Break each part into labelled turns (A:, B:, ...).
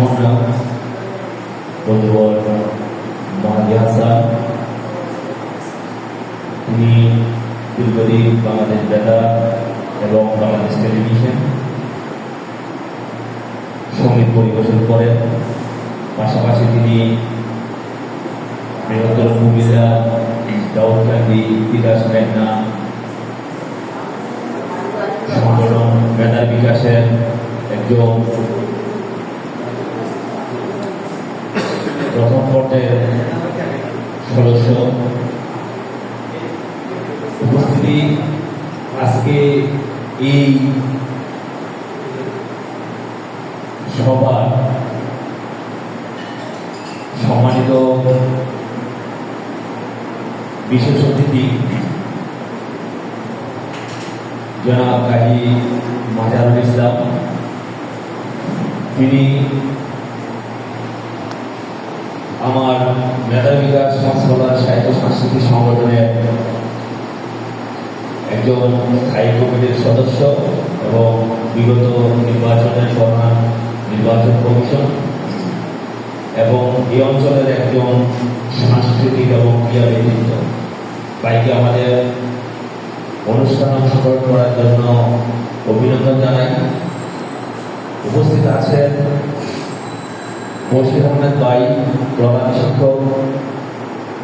A: সমন্বয়ক বন্ধুবর মাহাদি হাসান তিনি দীর্ঘদিন বাংলাদেশ বেতার এবং বাংলাদেশ টেলিভিশন সংগীত পরিবেশন করেন। পাশাপাশি তিনি বৃহত্তর কুমিল্লা দাউদকান্দি তিতাস মেঘনা, সংগঠন বেতার বিকাশের একজন প্রথম সদস্য। উপস্থিতি আজকে এই সভা সম্মানিত বিশেষ অতিথি জনাব কাজী মাজারুল ইসলাম। তিনি আমার মেধা বিকাশ সংস্কৃত সাহিত্য সাংস্কৃতিক সংগঠনের একজন স্থায়ী কমিটির সদস্য এবং বিগত নির্বাচনের প্রধান নির্বাচন কমিশন এবং এই অঞ্চলের একজন সাংস্কৃতিক এবং ক্রিয়া ব্যক্তিত্ব। বাইকে আমাদের অনুষ্ঠান অংশগ্রহণ করার জন্য অভিনন্দন জানাই। উপস্থিত আছেন মুর্শিদ আহমেদ বাই প্রধান শিক্ষক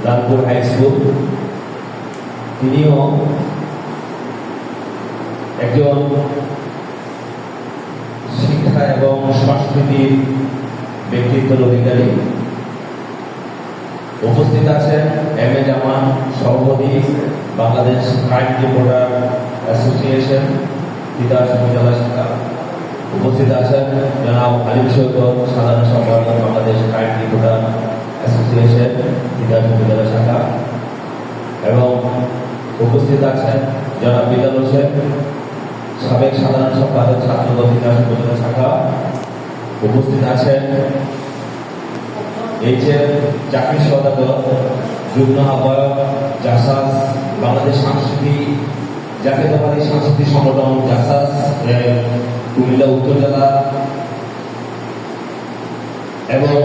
A: লালপুর হাই স্কুল। তিনিও একজন শিক্ষা এবং সংস্কৃতির ব্যক্তিত্বের অধিকারী। উপস্থিত আছেন এম এ জামান সভাপতি, Bangladesh crime reporter association, Titas উপজেলা শাখা। উপস্থিত আছেন জনাব আলিম সৈকত সাধারণ সম্পাদক বাংলাদেশ ক্রাইম রিপোর্টার অ্যাসোসিয়েশন উপজেলা শাখা। এবং উপস্থিত আছেন জনাব বিলাল হোসেন, সাবেক সাধারণ সম্পাদক ছাত্রদল বিকাশ উপজেলা শাখা। উপস্থিত আছেন এই যে চাকরি সদাগর যুগ্ম আহ্বায়ক জাসাস বাংলাদেশ সাংস্কৃতিক জাতীয়তাবাদী সাংস্কৃতিক সংগঠন জাসাস কুমিল্লা উত্তর জেলা এবং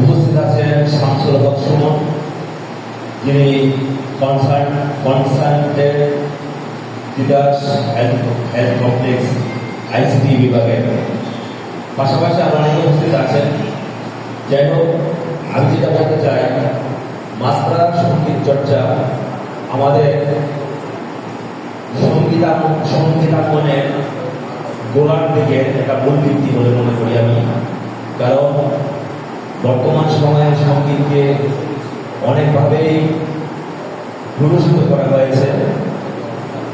A: উপস্থিত আছেন শামসুল হক সুমন, যিনি concern concerted Titas health complex ICT বিভাগের পাশাপাশি আরও অনেকে উপস্থিত আছেন। যাই হোক, আমি যেটা বলতে চাই মাত্রা সংগীত চর্চা আমাদের সঙ্গীতা সঙ্গীতাঙ্গনের গোড়ার দিকে একটা মূল বলে মনে করি আমি। কারণ বর্তমান সময়ে সঙ্গীতকে অনেকভাবেই প্রদর্শিত করা হয়েছে।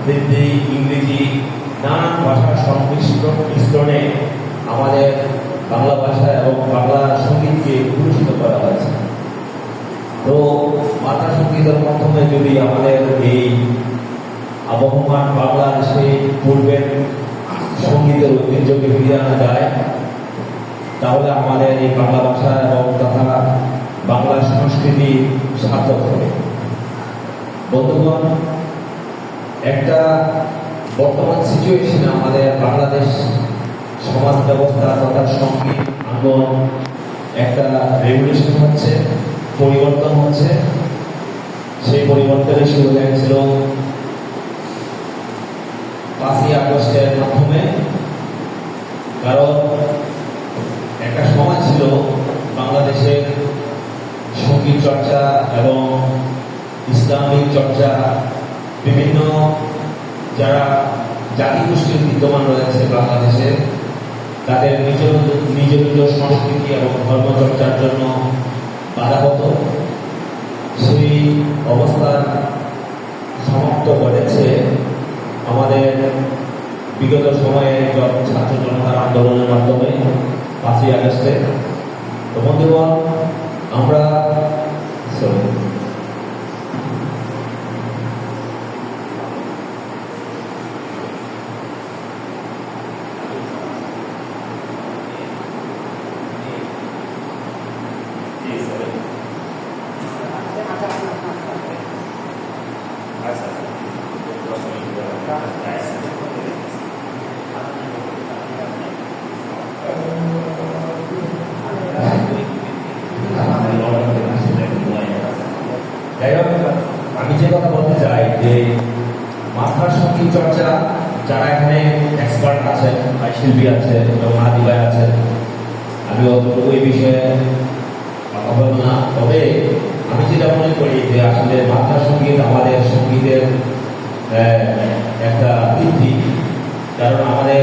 A: হিন্দি, ইংরেজি, নানান ভাষার সংমিশ্র মিশ্রণে আমাদের বাংলা ভাষা এবং বাংলা সঙ্গীতকে প্রদর্শিত করা হয়েছে। তো মাতা সঙ্গীতের মাধ্যমে যদি আমাদের এই আবহমান বাংলার সেই পূর্বের সঙ্গীতের ঐতিহ্যকে ফিরিয়ে আনা যায়, তাহলে আমাদের এই বাংলা ভাষা এবং তথা বাংলা সংস্কৃতি সার্থক হবে। বর্তমান একটা বর্তমান সিচুয়েশনে আমাদের বাংলাদেশ সমাজ ব্যবস্থা তথা সংগীত আন্দোলন একটা রেভলিউশন হচ্ছে, পরিবর্তন হচ্ছে। সেই পরিবর্তনের শুরু হয়েছিল পাঁচই আগস্টের মাধ্যমে। কারণ একটা সময় ছিল বাংলাদেশের সংগীত চর্চা এবং ইসলামিক চর্চা, বিভিন্ন যারা জাতিগোষ্ঠীর বিদ্যমান রয়েছে বাংলাদেশে, তাদের নিজ নিজ নিজ সংস্কৃতি এবং ধর্মচর্চার জন্য বাধা হতো। সেই অবস্থার সমাপ্ত ঘটেছে আমাদের বিগত সময়ে ছাত্র জনতার আন্দোলনের মাধ্যমে পাঁচই আগস্টে তো বন্ধুগণ আমরা চর্চা, যারা এখানে এক্সপার্ট আছেন বা শিল্পী আছে, এবং আদিবাই আছেন আমি অতটুকু এই বিষয়ে কথা বলব না। তবে আমি যেটা মনে করি যে আসলে মাত্রা সংগীত আমাদের সঙ্গীতের একটা ভিত্তি কারণ আমাদের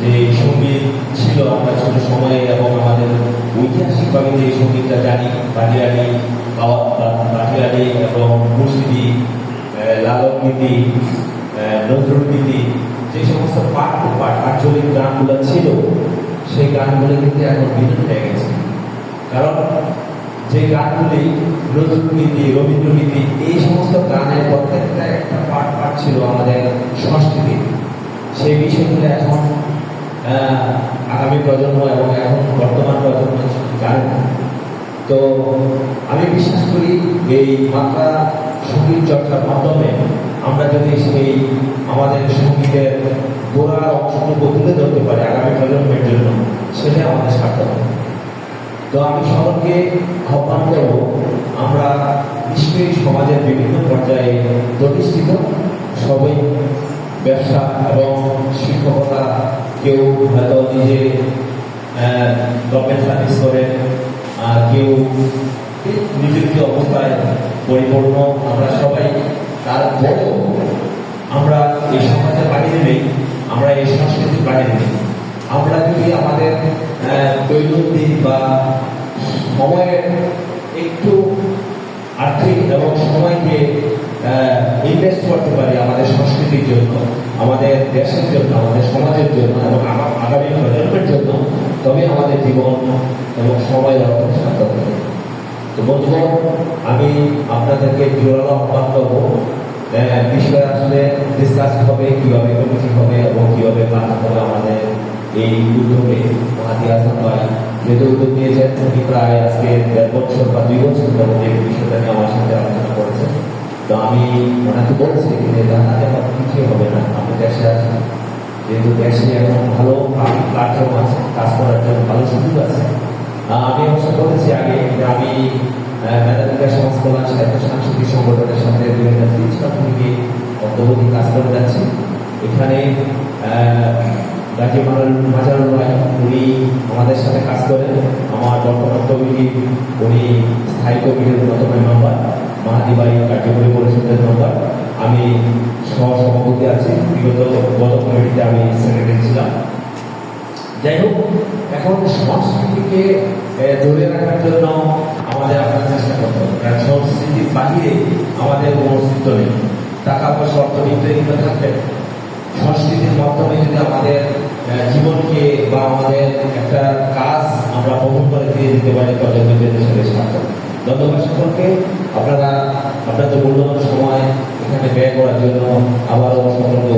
A: যে সংগীত ছিল, আমরা ছোট সময়ে এবং আমাদের ঐতিহাসিকভাবে যে সঙ্গীতটা জানি বাটিয়ালি বাটিয়ালি এবং মুর্শিদি লালক গীতি আহ, নজরুল গীতি যে সমস্ত পাঠ পাঠ আঞ্চলিক গানগুলো ছিল সেই গানগুলো কিন্তু এখন বিলীন হয়ে গেছে। কারণ যে গানগুলি নজরুলগীতি রবীন্দ্রগীতি এই সমস্ত গানের প্রত্যেকটা একটা পাঠ পাঠ ছিল আমাদের সংস্কৃতি। সেই বিষয়গুলো এখন আগামী প্রজন্ম এবং এখন বর্তমান প্রজন্ম জানে না তো আমি বিশ্বাস করি এই মাত্রা সংগীত চর্চার মাধ্যমে আমরা যদি সেই আমাদের সঙ্গীতের গোড়ার অংশটুকু তুলে ধরতে পারি আগামী প্রজন্মের জন্য, সেটাই আমাদের সার্থক। তো আমি সকলকে আহ্বান করব, আমরা নিশ্চয়ই সমাজের বিভিন্ন পর্যায়ে প্রতিষ্ঠিত, সবই ব্যবসা এবং শিক্ষকতা কেউ হয়তো নিজে গভর্নমেন্ট সার্ভিস করে, আর কেউ নিযুক্ত অবস্থায় পরিপূর্ণ, আমরা সবাই তারপরেও আমরা এই সমাজের বাইরে নেই আমরা এই সংস্কৃতির বাইরে নেই আমরা যদি আমাদের আহ, দৈনন্দিন বা সময়ের একটু আর্থিক এবং সময়কে ইনভেস্ট করতে পারি আমাদের সংস্কৃতির জন্য, আমাদের দেশের জন্য, আমাদের সমাজের জন্য এবং আমার আগামী প্রজন্মের জন্য তবে আমাদের জীবন এবং সময় অর্থ। তো বন্ধুগণ আমি আপনাদেরকে জোরালো আহ্বান করব বিষয়ে আসলে ডিসকাস হবে, কীভাবে কমিটি হবে এবং কীভাবে প্ল্যান হবে আমাদের এই উদ্যোগে মাহাতি ভাই যেহেতু উদ্যোগ নিয়েছেন উনি প্রায় আজকে দেড় বছর বা দুই বছর ধরে এই বিষয়টা নিয়ে আমার সাথে আলোচনা করেছেন। তো আমি ওনাকে বলছি যে জানাতে আমার কিছুই হবে না, আমি দেশে আছি। যেহেতু দেশে এখন ভালো প্ল্যাটফর্ম আছে, কাজ করার জন্য ভালো সুযোগ আছে। আমি অবশ্য বলেছি আগে যে আমি মেধাবিকা সমাজ কল্যাণ সাহিত্য সাংস্কৃতিক সংগঠনের সাথে দুই হাজার তিরিশ সাল থেকে অদ্যবধি কাজ করে যাচ্ছি। এখানে মারুল মাজারুল ভাই উনি আমাদের সাথে কাজ করেন। আমার বর্তমান উনি স্থায়ী কমিটির অন্যতম মেম্বার মাহাদি ভাই কার্যকরী পরিষদের মেম্বার আমি সহ সভাপতি আছি। বিগত গত কমিটিতে আমি সেক্রেটারি ছিলাম। যাই হোক, এখন সংস্কৃতিকে ধরে রাখার জন্য আমাদের আপনার চেষ্টা করতে হবে। সংস্কৃতির বাহিরে আমাদের কোনো অস্তিত্ব নেই। টাকা পয়সা, অর্থনীতি থাকবে। সংস্কৃতির মাধ্যমে যদি আমাদের জীবনকে বা আমাদের একটা কাজ আমরা বহন করে দিয়ে দিতে পারি প্রজন্মের হিসেবে ধন্যবাদ সকলকে। আপনারা, আপনাদের মূল্যবান সময় এখানে ব্যয় করার জন্য আবারও সকলকে